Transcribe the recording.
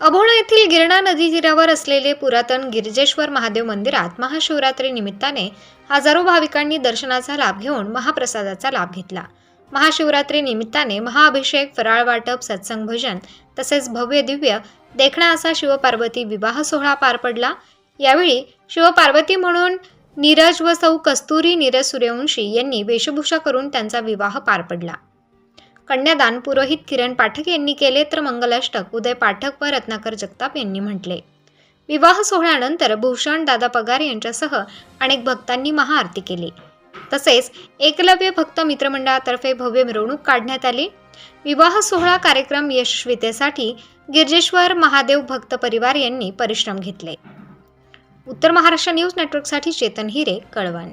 अभोणा येथील गिरणा नदी तीरावर असलेले पुरातन गिरिजेश्वर महादेव मंदिरात महाशिवरात्री निमित्ताने हजारो भाविकांनी दर्शनाचा लाभ घेऊन महाप्रसादाचा लाभ घेतला. महाशिवरात्री निमित्ताने महाअभिषेक फराळ वाटप सत्संग भजन तसेच भव्य दिव्य देखणा असा शिवपार्वती विवाह सोहळा पार पडला. यावेळी शिवपार्वती म्हणून नीरज व सौ कस्तुरी नीरज सूर्यवंशी यांनी वेशभूषा करून त्यांचा विवाह पार पडला. कन्यादान पुरोहित किरण पाठक यांनी केले तर मंगलाष्टक उदय पाठक व रत्नाकर जगताप यांनी म्हटले. विवाह सोहळ्यानंतर भूषण दादा पगार यांच्यासह अनेक भक्तांनी महाआरती केली. तसेच एकलव्य भक्त मित्रमंडळातर्फे भव्य मिरवणूक काढण्यात आली. विवाह सोहळा कार्यक्रम यशस्वीतेसाठी गिरजेश्वर महादेव भक्त परिवार यांनी परिश्रम घेतले. उत्तर महाराष्ट्र न्यूज नेटवर्कसाठी चेतन हिरे कळवण.